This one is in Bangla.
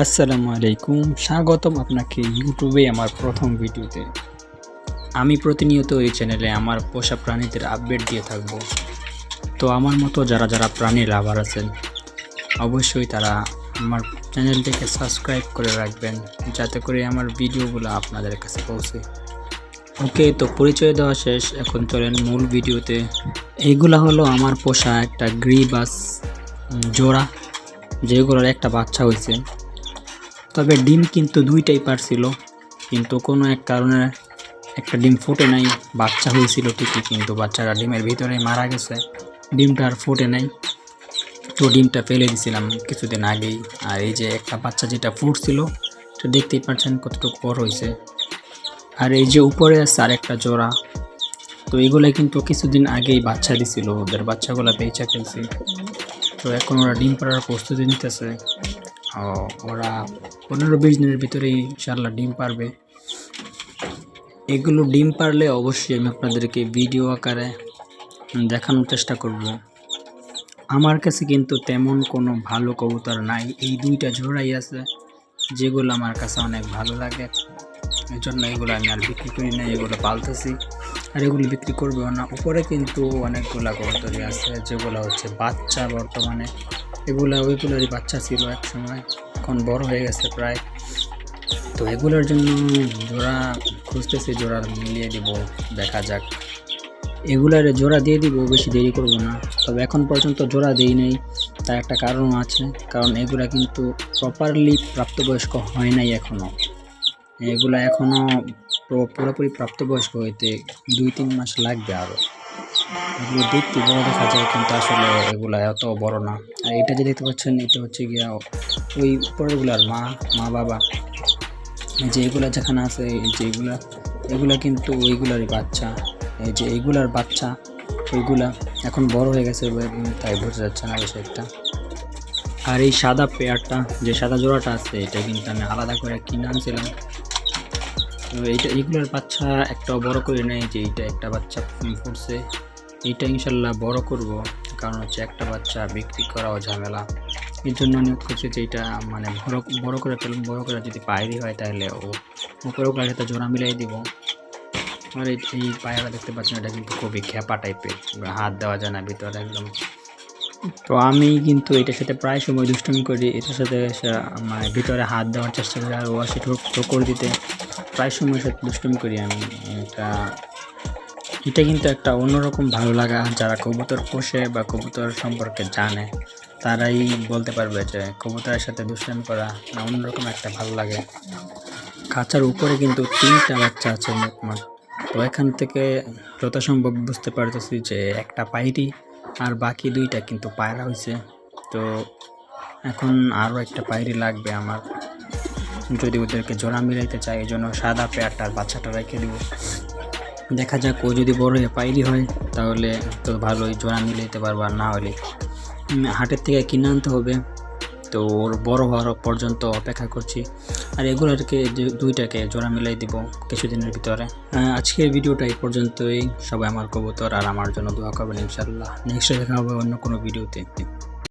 আসসালামু আলাইকুম স্বাগতম আপনাকে ইউটিউবে আমার প্রথম ভিডিওতে। আমি প্রতিনিয়ত এই চ্যানেলে আমার পোষা প্রাণীদের আপডেট দিয়ে থাকব। তো আমার মতো যারা যারা প্রাণী লাভার আছেন অবশ্যই তারা আমার চ্যানেলটিকে সাবস্ক্রাইব করে রাখবেন যাতে করে আমার ভিডিওগুলো আপনাদের কাছে পৌঁছে। ওকে তো পরিচয় দেওয়া শেষ এখন চলেন মূল ভিডিওতে। এইগুলা হলো আমার পোষা একটা গ্রিবাস উম, জোড়া যেগুলোর একটা বাচ্চা হয়েছে তবে ডিম কিন্তু দুইটাই পারছিল। কিন্তু কোনো এক কারণে একটা ডিম ফুটে নাই, বাচ্চা হয়েছিল ঠিকই, কিন্তু বাচ্চাটা ডিমের ভিতরে মারা গেছে। ডিমটা আর ফুটে নাই। তো ডিমটা ফেলে দিছিলাম কিছুদিন আগেই। আর এই যে একটা বাচ্চা যেটা ফুটছিল তো দেখতেই পাচ্ছেন কতটুকু বড় হয়েছে। আর এই যে উপরে আছে আরেকটা জোড়া। তো এগুলো কিন্তু কিছুদিন আগেই বাচ্চা দিছিল, ওদের বাচ্চাগুলো বেচা ফেলছি তো এখন ওরা ডিম পাড়ার প্রস্তুতি নিতেছে। ওরা পনেরো বিশ দিনের ভিতরেই ইনশাল্লাহ ডিম পারবে। এগুলো ডিম পারলে অবশ্যই আমি আপনাদেরকে ভিডিও আকারে দেখানোর চেষ্টা করব। আমার কাছে কিন্তু তেমন কোনো ভালো কবুতর নাই। এই দুইটা জোড়াই আছে, যেগুলো আমার কাছে অনেক ভালো লাগে। এই জন্য এগুলো আমি আর বিক্রি করি না, এগুলো পালতেছি। আর এগুলো বিক্রি করবেও না। উপরে কিন্তু অনেকগুলা কবুতরই আছে, যেগুলো হচ্ছে বাচ্চা বর্তমানে। এগুলো ওইগুলোরই বাচ্চা ছিল এক সময় এখন বড় হয়ে গেছে প্রায়। তো এগুলোর জন্য জোড়া খুঁজতেছি, জোড়া মিলিয়ে দিব, দেখা যাক। এগুলার জোড়া দিয়ে দিব, বেশি দেরি করব না। তবে এখন পর্যন্ত জোড়া দেই নেই, তার একটা কারণ আছে, কারণ এগুলা কিন্তু প্রপারলি প্রাপ্তবয়স্ক হয় নাই এখনও এগুলা এখনও পুরোপুরি প্রাপ্তবয়স্ক হইতে দুই তিন মাস লাগবে আরও এগুলো দেখতে বড় দেখা যায়, কিন্তু আসলে এগুলো এত বড় না। আর এটা যে দেখতে পাচ্ছেন, এটা হচ্ছে গিয়া ওই পরেরগুলার মা মা বাবা। এই যে এগুলা যেখানে আছে, এই যে এগুলা কিন্তু ওইগুলারই বাচ্চা। এই যে এইগুলার বাচ্চা, ওইগুলা এখন বড় হয়ে গেছে তাই বোঝা যাচ্ছে না বেশি একটা। আর এই সাদা পেয়ারটা, যে সাদা জোড়াটা আছে, এটা কিন্তু আমি আলাদা করে কিনে আনছিলাম। তো এইটা এইগুলোর বাচ্চা একটা বড় করে নেয় যে এইটা একটা বাচ্চা ফুটছে এইটা ইনশাল্লাহ বড় করব। কারণ হচ্ছে একটা বাচ্চা বিক্রি করাও ঝামেলা। এর জন্য নিয়োগ করছি যে এটা মানে বড় বড় করে বড় করে যদি পায়রি হয় তাহলে ও উপরে ওগুলোর সাথে জোড়া মিলাই দিব। আর এই পায়রা দেখতে পাচ্ছেন, এটা কিন্তু খুবই খ্যাপা টাইপের হাত দেওয়া যায় না, ভিতরে একদম। তো আমি কিন্তু এটার সাথে প্রায় সময় দুষ্টুমি করি, এটার সাথে মানে ভিতরে হাত দেওয়ার চেষ্টা করি, আর ও আসে ঠোকর দিতে। প্রায় সময় সাথে দুষ্টুমি করি আমি, এটা এটা কিন্তু একটা অন্যরকম ভালো লাগা। যারা কবুতর পোষে বা কবুতর সম্পর্কে জানে, তারাই বলতে পারবে যে কবুতরের সাথে দুষ্টামি করা না অন্যরকম একটা ভালো লাগে। খাঁচার উপরে কিন্তু তিনটা বাচ্চা আছে মোটমাট তো এখান থেকে যথাসম্ভব বুঝতে পারতেছি যে একটা পায়রি আর বাকি দুইটা কিন্তু পায়রা হয়েছে তো এখন আরও একটা পায়রি লাগবে আমার। যদি ওদেরকে জোড়া মিলাইতে চাই, এই জন্য সাদা পেয়ারটার বাচ্চাটা রেখে দিব। দেখা যাক ও যদি বড় হয়ে পাইরি হয়, তাহলে তো ভালোই জোড়া মিলাইতে পারব আর না হলে। হাটের থেকে কিনে আনতে হবে। তো ওর বড় হওয়ার পর্যন্ত অপেক্ষা করছি। আর এগুলোকে দুইটাকে জোড়া মিলাই দিব কিছুদিনের ভিতরে। আজকের ভিডিওটা এই পর্যন্তই। সবাই আমার কবুতর আর আমার জন্য দোয়া করবেন ইনশাল্লাহ নেক্সট দেখা হবে অন্য কোনো ভিডিওতে।